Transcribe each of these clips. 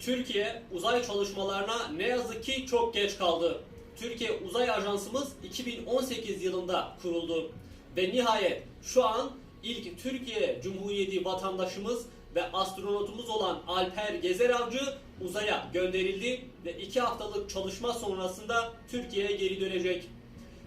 Türkiye uzay çalışmalarına ne yazık ki çok geç kaldı. Türkiye Uzay Ajansımız 2018 yılında kuruldu ve nihayet şu an ilk Türkiye Cumhuriyeti vatandaşımız ve astronotumuz olan Alper Gezer Avcı uzaya gönderildi ve iki haftalık çalışma sonrasında Türkiye'ye geri dönecek.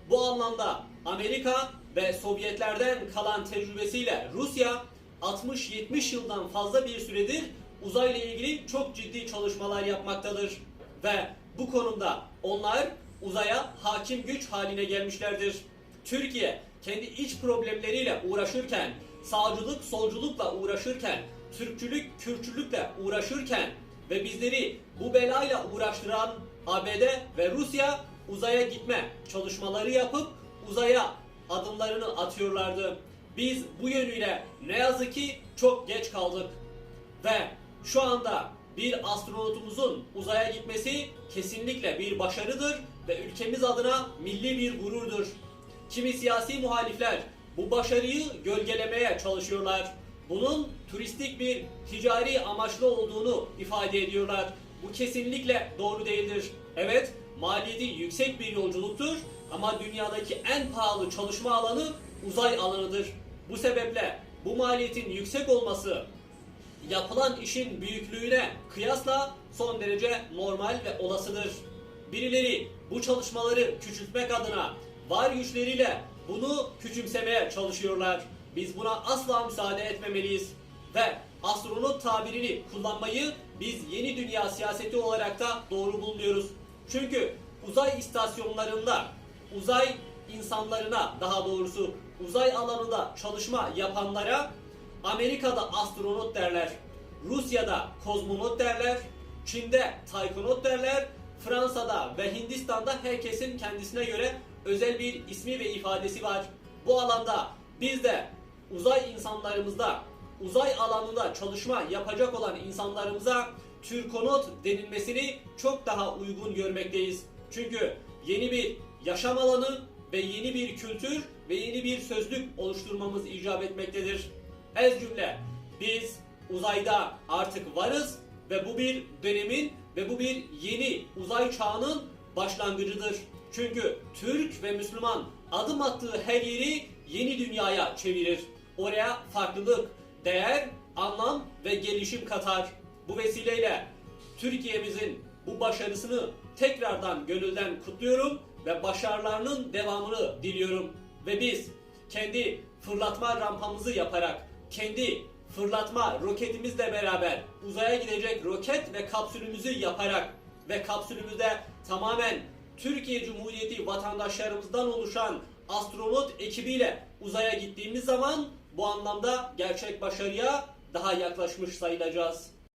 Bu anlamda Amerika ve Sovyetlerden kalan tecrübesiyle Rusya 60-70 yıldan fazla bir süredir uzayla ilgili çok ciddi çalışmalar yapmaktadır. Ve bu konumda onlar uzaya hakim güç haline gelmişlerdir. Türkiye kendi iç problemleriyle uğraşırken, sağcılık solculukla uğraşırken, Türkçülük Kürtçülükle uğraşırken ve bizleri bu belayla uğraştıran ABD ve Rusya uzaya gitme çalışmaları yapıp uzaya adımlarını atıyorlardı. Biz bu yönüyle ne yazık ki çok geç kaldık. Ve şu anda bir astronotumuzun uzaya gitmesi kesinlikle bir başarıdır ve ülkemiz adına milli bir gururdur. Kimi siyasi muhalifler bu başarıyı gölgelemeye çalışıyorlar. Bunun turistik bir ticari amaçlı olduğunu ifade ediyorlar. Bu kesinlikle doğru değildir. Evet, maliyeti yüksek bir yolculuktur ama dünyadaki en pahalı çalışma alanı uzay alanıdır. Bu sebeple bu maliyetin yüksek olması yapılan işin büyüklüğüne kıyasla son derece normal ve olasıdır. Birileri bu çalışmaları küçültmek adına var güçleriyle bunu küçümsemeye çalışıyorlar. Biz buna asla müsaade etmemeliyiz. Ve astronot tabirini kullanmayı biz yeni dünya siyaseti olarak da doğru bulmuyoruz. Çünkü uzay istasyonlarında uzay insanlarına daha doğrusu uzay alanında çalışma yapanlara Amerika'da astronot derler. Rusya'da kozmonot derler. Çin'de taykonot derler. Fransa'da ve Hindistan'da herkesin kendisine göre özel bir ismi ve ifadesi var. Bu alanda biz de uzay insanlarımızda, uzay alanında çalışma yapacak olan insanlarımıza Türkonot denilmesini çok daha uygun görmekteyiz. Çünkü yeni bir yaşam alanı ve yeni bir kültür ve yeni bir sözlük oluşturmamız icap etmektedir. Ez cümle biz uzayda artık varız ve bu bir dönemin ve bu bir yeni uzay çağının başlangıcıdır. Çünkü Türk ve Müslüman adım attığı her yeri yeni dünyaya çevirir. Oraya farklılık, değer, anlam ve gelişim katar. Bu vesileyle Türkiye'mizin bu başarısını tekrardan gönülden kutluyorum ve başarılarının devamını diliyorum. Ve biz kendi fırlatma rampamızı yaparak, kendi fırlatma roketimizle beraber uzaya gidecek roket ve kapsülümüzü yaparak ve kapsülümüzde tamamen Türkiye Cumhuriyeti vatandaşlarımızdan oluşan astronot ekibiyle uzaya gittiğimiz zaman bu anlamda gerçek başarıya daha yaklaşmış sayılacağız.